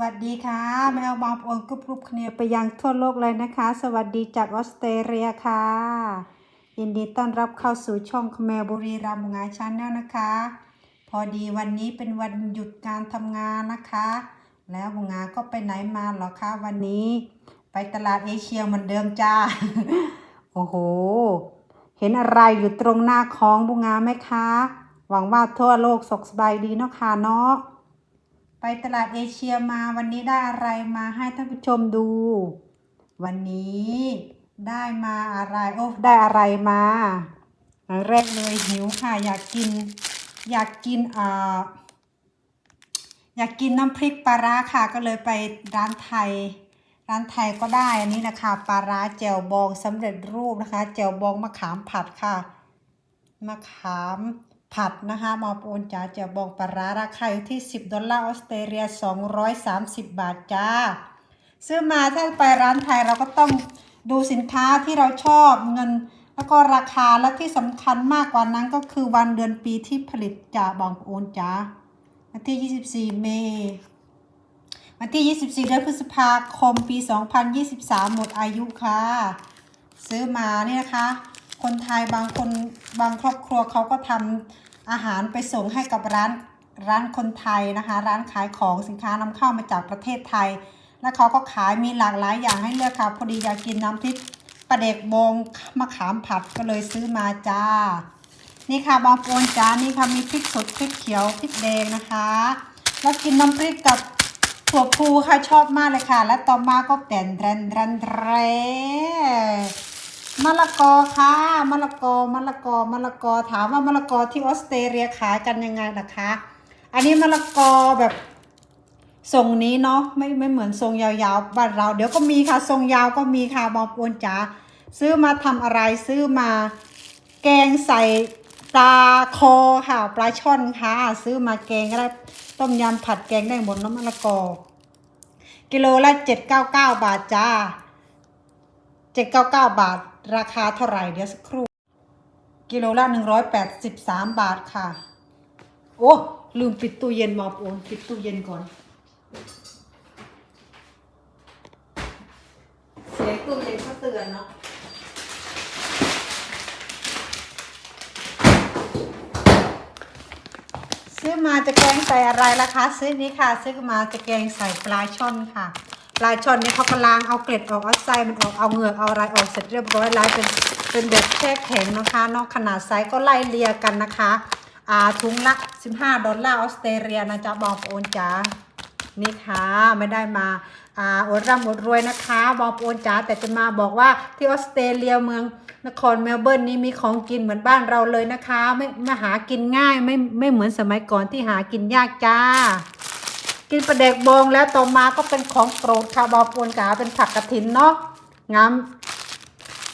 วัสดีค่ะแมวบางปอนกรุบกรุบเนียไปยังทั่วโลกเลยนะคะ สวัสดีจากออสเตรเลียค่ะ ยินดีต้อนรับเข้าสู่ช่องแมวบุรีรัมย์งานชาแนลนะคะ พอดีวันนี้เป็นวันหยุดการทำงานนะคะ แล้วบุงาก็ไปไหนมาหรอคะวันนี้ ไปตลาดเอเชียเหมือนเดิมจ้า โอ้โห เห็นอะไรอยู่ตรงหน้าของบุงาไหมคะ หวังว่าทั่วโลกสุขสบายดีเนาะค่ะเนาะ ไปตลาดเอเชียมาวันนี้ได้อะไรมาให้ท่านผู้ชมดู วันนี้ได้มาอะไรโอ้ได้อะไรมาอันแรกเลยหิวค่ะ อยากกิน อยากกินอ่ออยากกินน้ำพริกปลาร้าค่ะ ก็เลยไปร้านไทย ร้านไทยก็ได้อันนี้นะคะปลาร้าแจ่วบองสำเร็จรูปนะคะแจ่วบองมะขามผัดค่ะมะขาม ผัดนะคะมาโปนจ๋าจะบองปลาร้าราคาอยู่ที่ 10 ดอลลาร์ออสเตรเลีย 230 บาทจ้า ซื้อมาถ้าไปร้านไทยเราก็ต้องดูสินค้าที่เราชอบเงิน แล้วก็ราคาและที่สำคัญมากกว่านั้นก็คือวันเดือนปีที่ผลิตจ้าบองโอนจ้าวันที่ 24 เมษายนวันที่ 24 เดือนพฤษภาคมปี 2023 หมดอายุค่ะ ซื้อมาเนี่ยนะคะ คนไทยบางคนบางครอบครัวเขาก็ทำ อาหารไปส่งให้กับร้านร้านคนไทยนะคะ ร้านขายของสินค้านำเข้ามาจากประเทศไทย แล้วเขาก็ขายมีหลากหลายอย่างให้เลือกค่ะพอดีอยากกินน้ำพริกปลาเด็กบงมะขามผัดก็เลยซื้อมาจ้า นี่ค่ะบางปนจ้านี่ค่ะมีพริกสดพริกเขียวพริกแดงนะคะ แล้วกินน้ำพริกกับถั่วพูค่ะชอบมากเลยค่ะ และต่อมาก็แตนแรนแรนแร มะละกอค่ะมะละกอมะละกอมะละกอถามว่ามะละกอที่ออสเตรเลียขายกันยังไงนะคะ อันนี้มะละกอแบบทรงนี้เนาะไม่ไม่เหมือนทรงยาวๆบ้านเรา เดี๋ยวก็มีค่ะทรงยาวก็มีค่ะบางปวนจ๋าซื้อมาทำอะไรซื้อมา แกงใส่ปลาคอค่ะปลาช่อนค่ะ ซื้อมาแกงก็ได้ต้มยำผัดแกงได้หมดน้ำมะละกอ กิโลละเจ็ดเก้าเก้าบาทจ้า เจ็ดเก้าเก้าบาท ราคาเท่าไหร่เดี๋ยวสักครู่ กิโลละหนึ่งร้อยแปดสิบสามบาทค่ะ โอ้ ลืมปิดตู้เย็นมาโอนปิดตู้เย็นก่อน เสียงตู้เย็นเขาเตือนเนาะซื้อมาจะแกงใส่อะไรล่ะคะ ซื้อนี้ค่ะ ซื้อมาจะแกงใส่ปลาช่อนค่ะป ลายช่อนนี่เขาก็ล้างเอาเกล็ดออกเอาไส้มันออกเอาเหงือกเอาอะไรออกเสร็จเรียบร้อยล้วเป็นเป็นแบบแช่แข็งนะคะนอกขนาดไซส์ก็ไล่เลียกันนะคะอ่าถุงละ15 ดอลลาร์ออสเตรเลียนะจ๊ะบอกโอนจ๋านี่ค่ะไม่ได้มาอ่าอดร่ำอดรวยนะคะบอกโอนจ๋าแต่จะมาบอกว่าที่ออสเตรเลียเมืองนครเมลเบิร์นนี้มีของกินเหมือนบ้านเราเลยนะคะ ไม่ไม่หากินง่ายไม่ไม่เหมือนสมัยก่อนที่หากินยากจ้า กินปลาเด็กบองแล้วต่อมาก็เป็นของโปรดค่ะบอปูนกาเป็นผักกระถินเนาะงาม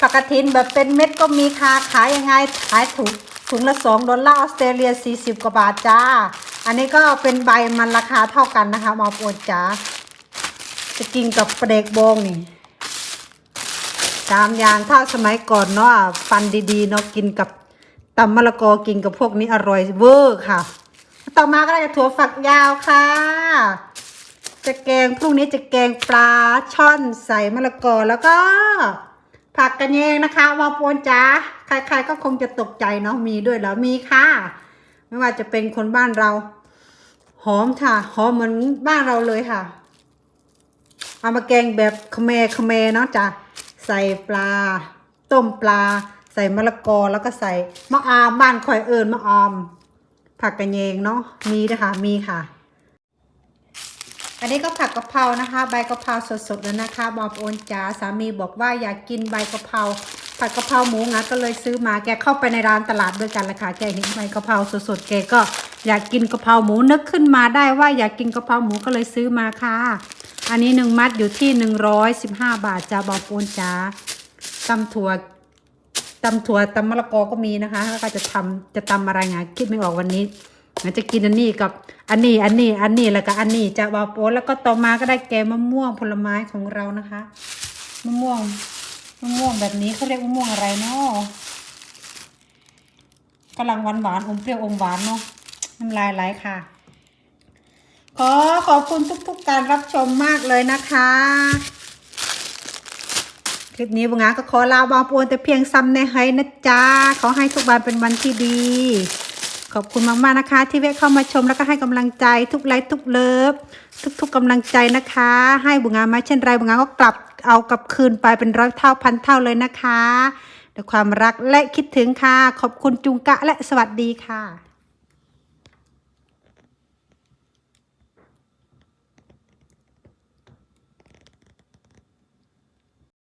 ผักกระถินแบบเป็นเม็ดก็มีค่ะขายยังไงขายถุงถุงละสองดอลลาร์ออสเตรเลียสี่สิบกว่าบาทจ้า อันนี้ก็เป็นใบมันราคาเท่ากันนะคะบอปูนจ้าจะกินกับปลาเด็กบองนี่สามอย่างถ้าสมัยก่อนเนาะฟันดีๆเนาะกินกับตำมะละกอกินกับพวกนี้อร่อยเวอร์ค่ะ ต่อมาก็ได้ถั่วฝักยาวค่ะ จะแกงพรุ่งนี้จะแกงปลาช่อนใส่มะละกอแล้วก็ ผักกระเยงนะคะวาปวนจ้าใครๆก็คงจะตกใจเนาะมีด้วยแล้วมีค่ะ ไม่ว่าจะเป็นคนบ้านเรา หอมค่ะ หอมเหมือนบ้านเราเลยค่ะ เอามาแกงแบบเขมรเขมเนาะจ้ะใส่ปลา ต้มปลา ใส่มะละกอแล้วก็ใส่มะอามบ้านคอยเอิญมะอาม ผักกระเยงเนาะมีนะคะมีค่ะ อันนี้ก็ผักกะเพรานะคะ ใบกะเพราสดๆแล้วนะคะบอกโอนจ๋าสามีบอกว่าอยากกินใบกะเพราผัดกะเพราหมูงะก็เลยซื้อมาแกเข้าไปในร้านตลาดด้วยกันแหละค่ะแกเห็นใบกะเพราสดๆแกก็อยากกินกะเพราหมูนึกขึ้นมาได้ว่าอยากกินกะเพราหมูก็เลยซื้อมาค่ะ อันนี้หนึ่งมัดอยู่ที่หนึ่งร้อยสิบห้าบาทจ้าบอกโอนจ๋าตำถั่ว ตำถั่วตำมะละกอก็มีนะคะ แล้วก็จะทำจะตำอะไรไงคิดไม่ออกวันนี้งั้นจะกินอันนี้กับอันนี้อันนี้อันนี้แล้วก็อันนี้จะวาโปนแล้วก็ต่อมาก็ได้แกงมะม่วงผลไม้ของเรานะคะมะม่วงมะม่วงแบบนี้เขาเรียกมะม่วงอะไรเนาะกำลังหวานหวานอมเปรี้ยวอมหวานเนาะน้ำลายไหลค่ะ ขอขอบคุณทุกๆการรับชมมากเลยนะคะ คลิปนี้บุงาก็ขอลาบองปูนแต่เพียงซ้ำในให้นะจ๊ะขอให้ทุกวันเป็นวันที่ดี ขอบคุณมาก ๆ นะคะ ที่แวะเข้ามาชมแล้วก็ให้กำลังใจทุกไลค์ทุกเลิฟ ทุก ๆกำลังใจนะคะ ให้บุงามาเช่นไรบุงาก็กลับเอากลับคืนไปเป็นร้อยเท่าพันเท่าเลยนะคะด้วยความรักและคิดถึงค่ะ ขอบคุณจุงกะและสวัสดีค่ะ